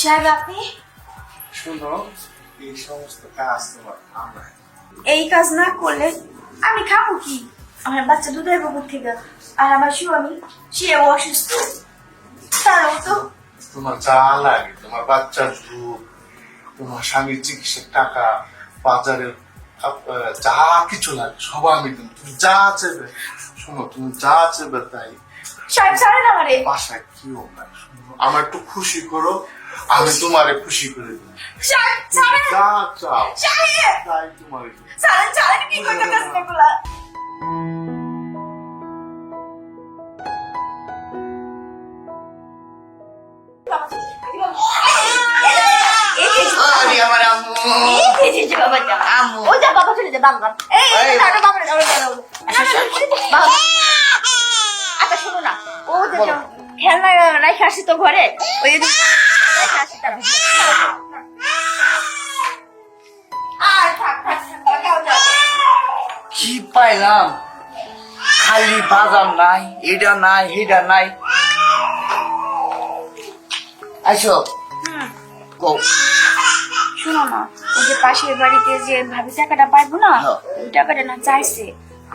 সাহেব আপনি? শুনো এই সমস্ত কাজ তোমার আমরা এই কাজ না করলে আমি খাব কি? আমার বাচ্চা দুধ হইব থেকে আর আমার স্বামী সেও অসুস্থ। তারাও তো তোমার যা লাগে তোমার বাচ্চার দুধ তোমার স্বামীর চিকিৎসার টাকা বাজারের যা কিছু লাগে সব আমি তুমি যা চেবে শোনো তুমি যা চেবে তাই। সাহেব ছাড়েন আমারে। বাসায় না আমার একটু খুশি করো আমি তোমারে খুশি করে দিই সাহেব ছাড়েন যা চাও সাহেব তাই তোমার ছাড়েন ছাড়েন কি করতে চাচ্ছেন এগুলা আমার আম্মু। আম্মু। ওই যা বাবা চলে যা বাবা এই। দাঁড়া বাবা দাঁড়া দাঁড়া বাবা আচ্ছা শোনো না। ও যে খেলনা রাখে আসি তো ঘরে ওই আসি তারা। কি পাইলাম? খালি বাজার নাই এটা নাই এটা নাই। হুম। কও শোনো না ওই যে পাশের বাড়িতে যে ভাবি টাকাটা পাইবো না হ্যাঁ। ওই টাকাটা না চাইছে।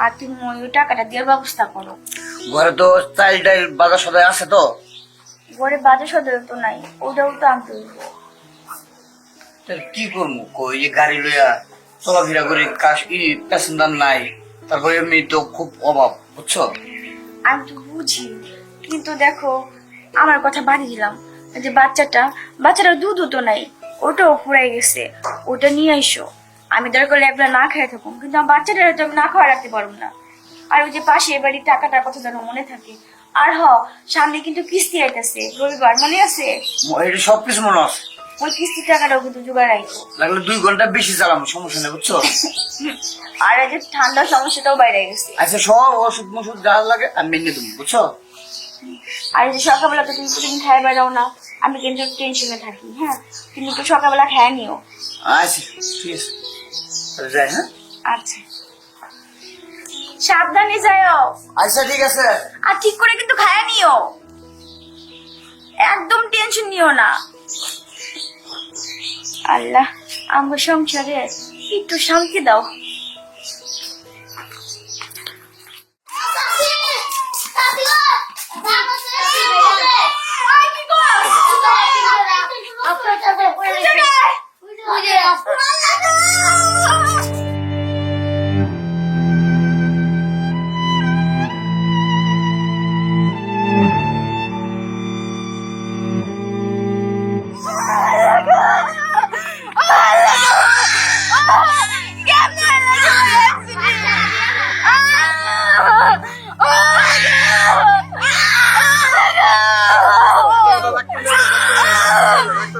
আর তুমি ওই টাকাটা দেওয়ার ব্যবস্থা করো। ঘরে তো চাল ডাল বাজার সদাই আছে তো। ঘরে বাজে সদয় তো নাই ওটাও তো আনতে হইব। কি করব? কই যে গাড়ি লইয়া চলাফেরা করে কাশ ই প্যাসেঞ্জার নাই তারপরে এমনি তো খুব অভাব বুঝছ? আমি তো বুঝি কিন্তু দেখো আমার কথা বাড়ি দিলাম। যে বাচ্চাটা বাচ্চাটা দুধ তো নাই ওটাও ফুরাই গেছে ওটা নিয়ে আইসো। আমি দরকার করলে একবার না খেয়ে থাকুন কিন্তু আমার বাচ্চাটা তো আমি না খাওয়া রাখতে পারব না। আর ওই যে পাশে বাড়ির টাকাটার কথা যেন মনে থাকে। আর হ সামনে কিন্তু কিস্তি আইতেছে রবিবার মনে আছে? এটা সব কিছু মনে আছে। ওই কিস্তির টাকাটাও কিন্তু জোগাড় আইতো লাগলে দুই ঘণ্টা বেশি চালাবো সমস্যা নেই বুঝছ? আর এই যে ঠান্ডার সমস্যাটাও বাইরে গেছে। আচ্ছা সব ওষুধ মশুদ যা লাগে আমি মেনে দেবো বুঝছ? আর এই যে সকালবেলা তো তুমি প্রতিদিন খাই বেড়াও না আমি কিন্তু টেনশনে থাকি হ্যাঁ? তুমি একটু সকালবেলা খায় নিও। আচ্ছা ঠিক আছে। তাহলে যাই হ্যাঁ? আচ্ছা। সাবধানে যাও আচ্ছা ঠিক আছে। আর ঠিক করে কিন্তু খায়া নিও। একদম টেনশন নিও না। আল্লাহ আমার সংসারে একটু শান্তি দাও।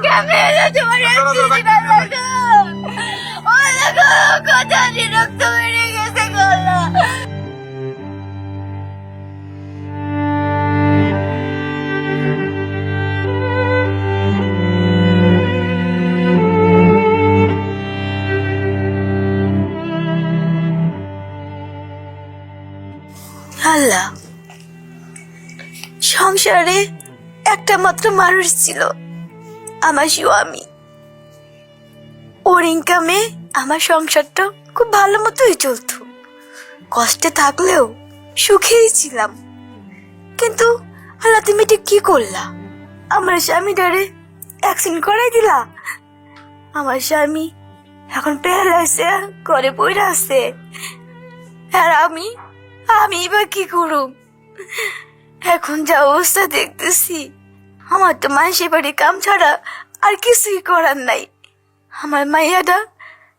Camila, te voy a decir, রক্ত বেরিয়ে গেছে গলা। আল্লাহ সংসারে একটা মাত্র মানুষ ছিল আমার স্বামী ওর ইনকামে আমার সংসারটা খুব ভালো মতোই চলতো। কষ্টে থাকলেও সুখেই ছিলাম। কিন্তু আল্লাহ তুমি এটা কি করলা? আমার স্বামীটারে অ্যাক্সিডেন্ট করাই দিলা? আমার স্বামী এখন প্যারালাইসে ঘরে পড়ে আছে। আর আমি আমি বা কি করুম? এখন যা অবস্থা দেখতেছি, আমার তো মানুষের বাড়ি কাম ছাড়া আর কিছুই করার নাই। আমার মাইয়াটা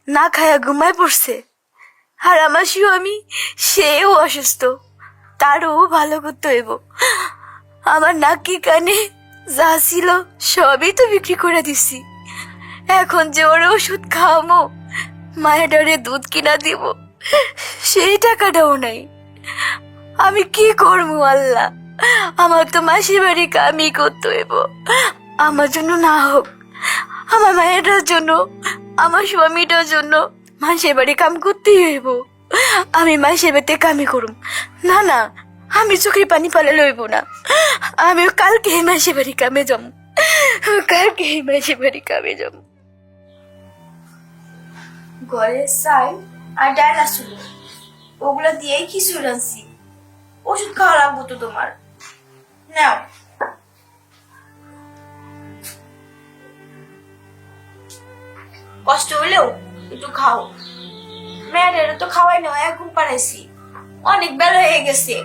না খায়া ঘুমায় পড়ছে। আর আমার স্বামী সেও অসুস্থ। তারও ভালো করতে হইব। আমার নাকি কানে যা ছিল সবই তো বিক্রি করে দিছি। এখন যে ওর ওষুধ খাওয়ামো মায়ের ডরে দুধ কিনা দিব, সেই টাকাটাও নাই। আমি কি করব আল্লাহ? আমার তো মাসির বাড়ি কামই করতে হইব। আমার জন্য না হোক, আমার মায়েরটার জন্য আমার স্বামীটার জন্য মাসের বাড়ি কাম করতেই হইব। আমি মাসের বাড়িতে কামই করুম। না না, আমি চোখের পানি পালে লইব না। আমিও কালকে মাসের বাড়ি কামে যাম। কালকে মাসে বাড়ি কামে যাব ঘরে চাই আর ডাল আসছিল ওগুলো দিয়েই কিছু রাঁধছি। ওষুধ খাওয়া লাগবো তো তোমার। নাও। কষ্ট হলেও একটু খাও। মেয়েদের তো খাওয়াই না এক ঘুম পাড়াইছি। অনেক বেলা হয়ে গেছে।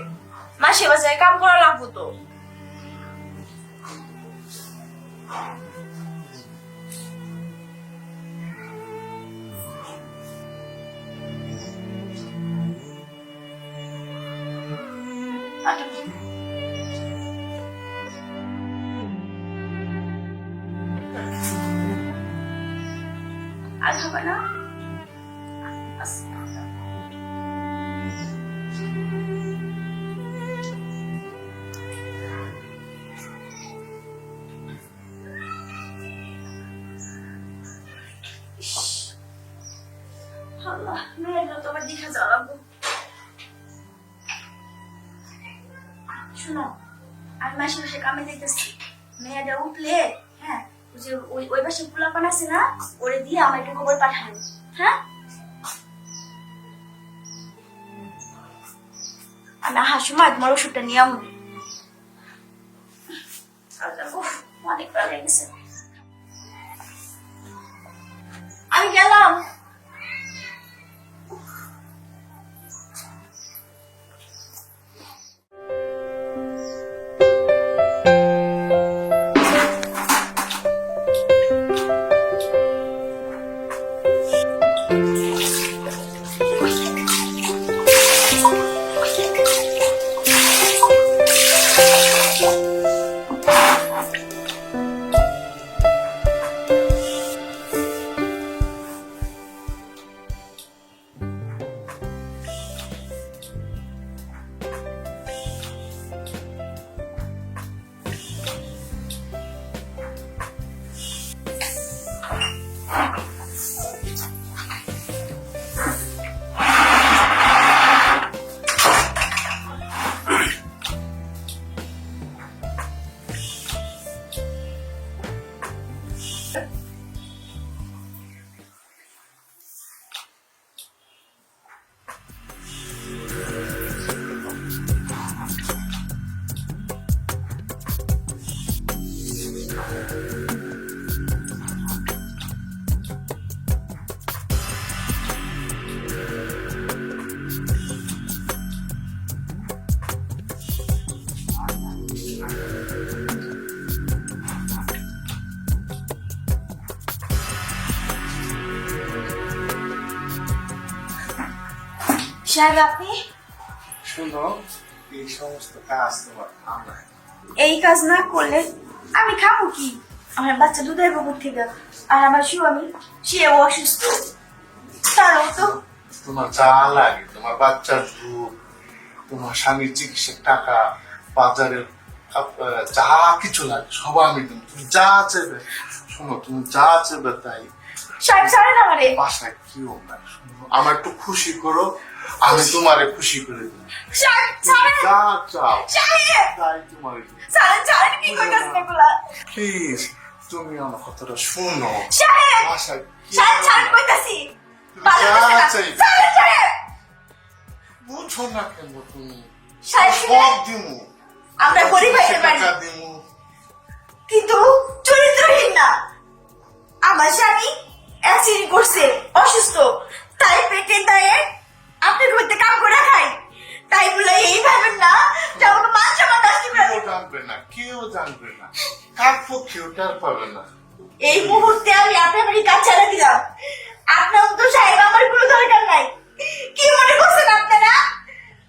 মাসে বাজারে কাম করা লাগবো তো। আচ্ছা। আর হবে না? আচ্ছা। আল্লাহ মেয়েগুলো তো আবার দীঘা যাওয়া শোনো, আমি মাসে মাসে কামে দেখতেছি মেয়েটা উঠলে হ্যাঁ যে ওই ওই পাশে পোলাপান আছে না, ওরে দিয়ে আমার একটু খবর পাঠানো হ্যাঁ? আমি আহার সময় তোমার ওষুধটা নিয়ে আমি অনেক ভালো হয়ে সাহেব আপনি শোনো এই সমস্ত কাজ তোমার আমরা। এই কাজ না করলে আমি খাব কি? আমার বাচ্চা দুধের পুকুর থেকে আর আমার স্বামী সে অসুস্থ। তারও তো তোমার যা লাগে তোমার বাচ্চার দুধ তোমার স্বামীর চিকিৎসার টাকা বাজারের যা কিছু লাগে সব আমি তুমি যা চেবে শোনো তুমি যা চেবে তাই সাহেব ছাড়েন আমারে বাসায় একটু খুশি করো আমি তোমারে খুশি করে দিই। সাহেব ছাড়েন যা চাও সাহেব তাই তোমার ছাড়েন ছাড়েন কি করতেছেন এগুলা প্লিজ তুমি আমার কথাটা শোনো। সাহেব বাসায় সাহেব ছাড়েন কইতাছি। ভালো যা লাগছে না। ছাড়েন কেন তুমি? সব দিমু। আমরা গরিব হইতে পারি কিন্তু চরিত্রহীন না। পক্ষেও পাবে না। এই মুহূর্তে আমি আপনার বাড়ি কাজ ছেড়ে দিলাম আপনার তো সাহেব আমার কোনো দরকার নাই। কি মনে করছেন আপনারা?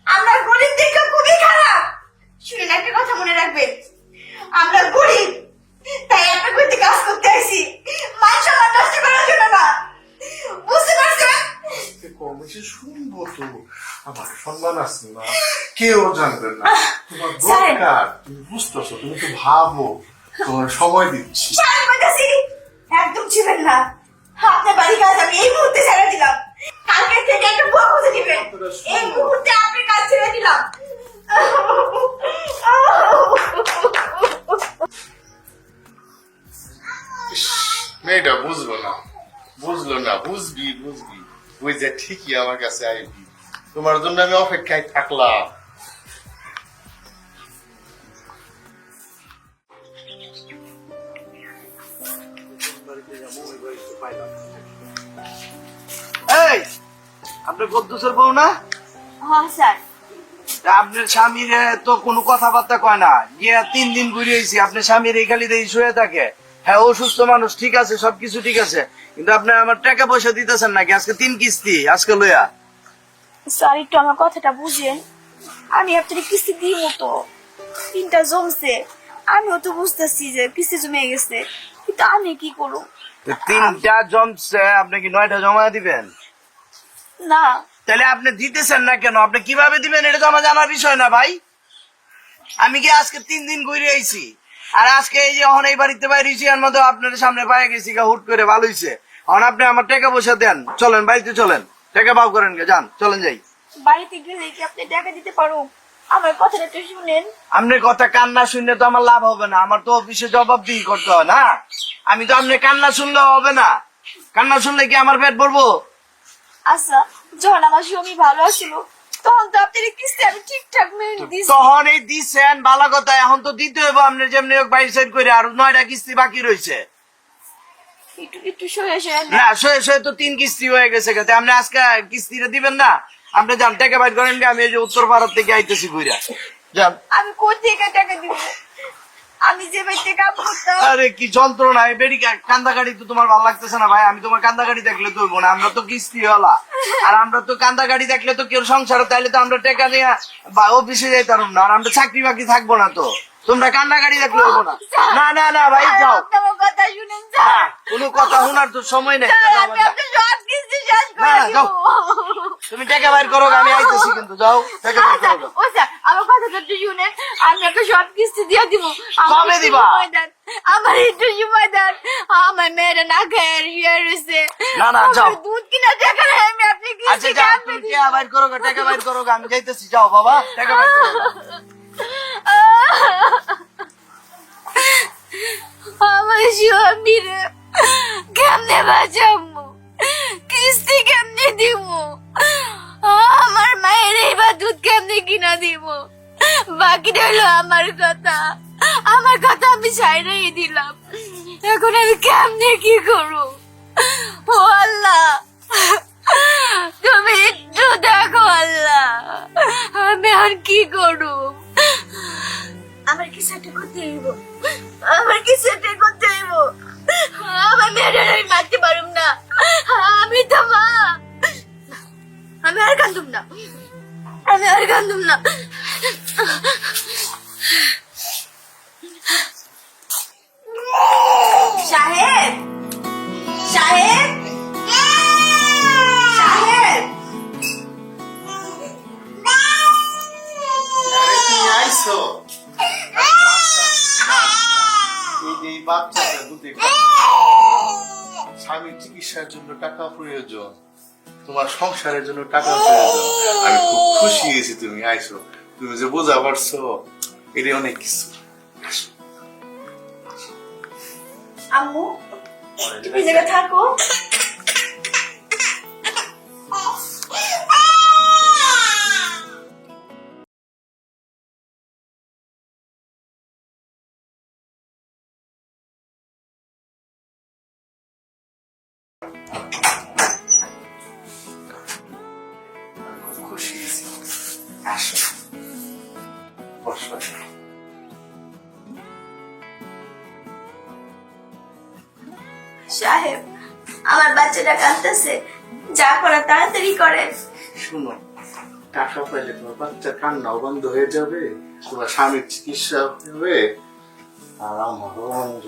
আমরা গরিব দেখে খুবই খারাপ। শুনেন একটা কথা মনে রাখবেন। আমরা গরিব তাই আপনার করতে কাজ করতে আসি মান সম্মান নষ্ট করার জন্য না। বুঝতে পারছেন? কম বেশি শুনব তো। আমার সম্মান আছে না কেউ জানবে না। তোমার দরকার তুমি বুঝতেছো তুমি তো ভাবো। তোমার সময় দিচ্ছি। একদম ছিবেন না। আপনার বাড়ি কাজ আমি এই মুহূর্তে ছেড়ে দিলাম। কালকে থেকে একটা বুয়া খুঁজে এই মুহূর্তে কাজ ছেড়ে দিলাম। মেয়েটা বুঝলো না। বুঝলো না বুঝবি বুঝবি। ওই যে ঠিকই আমার কাছে আইবি। তোমার জন্য আমি অপেক্ষায় থাকলাম। কদ্দুসের বউ না? হ্যাঁ স্যার। আপনার স্বামীর তো কোনো কথাবার্তা কয় না। গিয়া তিন দিন ঘুরে হয়েছি আপনার স্বামীর এই খালি দিয়ে শুয়ে থাকে। হ্যাঁ অসুস্থ মানুষ ঠিক আছে সবকিছু ঠিক আছে। কিন্তু আপনি আমার টাকা পয়সা দিতেছেন নাকি? আজকে তিন কিস্তি আজকে লইয়া। স্যার একটু আমার কথাটা বুঝেন। আমি আপনার কিস্তি দিব মতো তিনটা জমছে। আমিও তো বুঝতেছি যে কিস্তি জমে গেছে। কিন্তু আমি কি করব? তিনটা জমছে আপনি কি নয়টা জমা দিবেন? না। তাহলে আপনি দিতেছেন না কেন? আপনি কীভাবে দিবেন? এটা তো আমার জানার বিষয় না ভাই। আমি কি আজকে তিন দিন ঘুরে আইছি? আর আজকে এই যে এখন এই বাড়িতে বাইরেছি মধ্যে আপনার সামনে পায়ে গেছি গা হুট করে ভালো এখন আপনি আমার টাকা পয়সা দেন। চলেন বাড়িতে চলেন। টাকা করেন গে যান চলেন যাই। বাড়িতে গেলে কি আপনি টাকা দিতে পারো? আমার কথাটা একটু শুনেন। আপনার কথা কান্না শুনলে তো আমার লাভ হবে না। আমার তো অফিসে জবাবদিহি করতে হয় না। আমি তো আপনি কান্না শুনলে হবে না। কান্না শুনলে কি আমার পেট ভরবো? আচ্ছা যখন আমার স্বামী ভালো আসলো তখন তো আপনার কিস্তি আমি ঠিকঠাক মেনে তখন এই দিচ্ছেন ভালো কথা এখন তো দিতে আপনার যেমনি হোক বাইর সাইড করে আর নয়টা কিস্তি বাকি রয়েছে একটু একটু না। তো তিন কিস্তি হয়ে গেছে আপনি আজকে কিস্তিটা দিবেন না? আপনি যান টাকা বাইর করেন আমি এই যে উত্তর ভারত থেকে আইতেছি ঘুরা যান। আমি টাকা দিব? আমি যে বাড়িতে কাম আরে, কি যন্ত্রণা, এই বেড়ি কান্দাকাটি তো তোমার ভালো লাগতেছে না ভাই। আমি তোমার কান্দাকাটি দেখলে তো না, আমরা তো কিস্তি হলা আর আমরা তো কান্দাকাটি দেখলে তো কেউ সংসার, তাইলে তো আমরা টেকা নিয়ে অফিসে যাইতাম না, আর আমরা চাকরি বাকরি থাকব না তো। তোমরা কান্দাকাটি দেখলে হইবো না। না না না ভাই যাও। কথা শুনেন কোনো কথা শোনার তো সময় নেই। যাও, তুমি টাকা বাইর করো আমি আইতেছি কিন্তু যাও টাকা বাইর আচ্ছা, করো। ও স্যার আমার কথাটা একটু শুনেন আমি একটা কিস্তি দিয়ে দিব। আমার কবে একটু দিবা? সময় দেন। আমার একটু সময় দেন। আমার মেয়েরা না খেয়ে শুয়ে রয়েছে। না, না, যাও। দুধ কিনা টাকা আমি আপনি আচ্ছা কিস্তি যাও কেমনে তুমি টাকা বাইর করো টাকা বাইর করো আমি যাইতেছি যাও বাবা টাকা বাইর করো। আমার স্বামী রে কেমনে বাঁচাবো? কিস্তি কেমনে দিব? আমার মায়ের এবার দুধ কেমনে কিনা দিব? বাকি রইল আমার কথা। আমার কথা আমি ছাইড়াই দিলাম। এখন আমি কেমনে কি করব? ও আল্লাহ! তুমি একটু দেখো আল্লাহ। আমি আর কি করব? আমার কিছু একটা করতে হইব। আমার কিছু একটা করতে হইব। আমার মেয়েটা আমি মারতে পারুম না। আমি তো মা। আমি আর কান্দুম না। আমি আর কান্দুম না। দুধে স্বামীর চিকিৎসার জন্য টাকা প্রয়োজন, তোমার সংসারের জন্য টাকা প্রয়োজন। আমি খুব খুশি হয়েছি তুমি আইছো তুমি যে বোঝা পারছ এটা অনেক কিছু। আম্মু, তুমি জায়গা থাকো। সাহেব, আমার বাচ্চাটা কাঁদতেছে। যা করা তাড়াতাড়ি করেন। শুনো, টাকা পাইলে তোমার বাচ্চার কান্নাও বন্ধ হয়ে যাবে, তোমার স্বামীর চিকিৎসা হবে, আর আমারও আনন্দ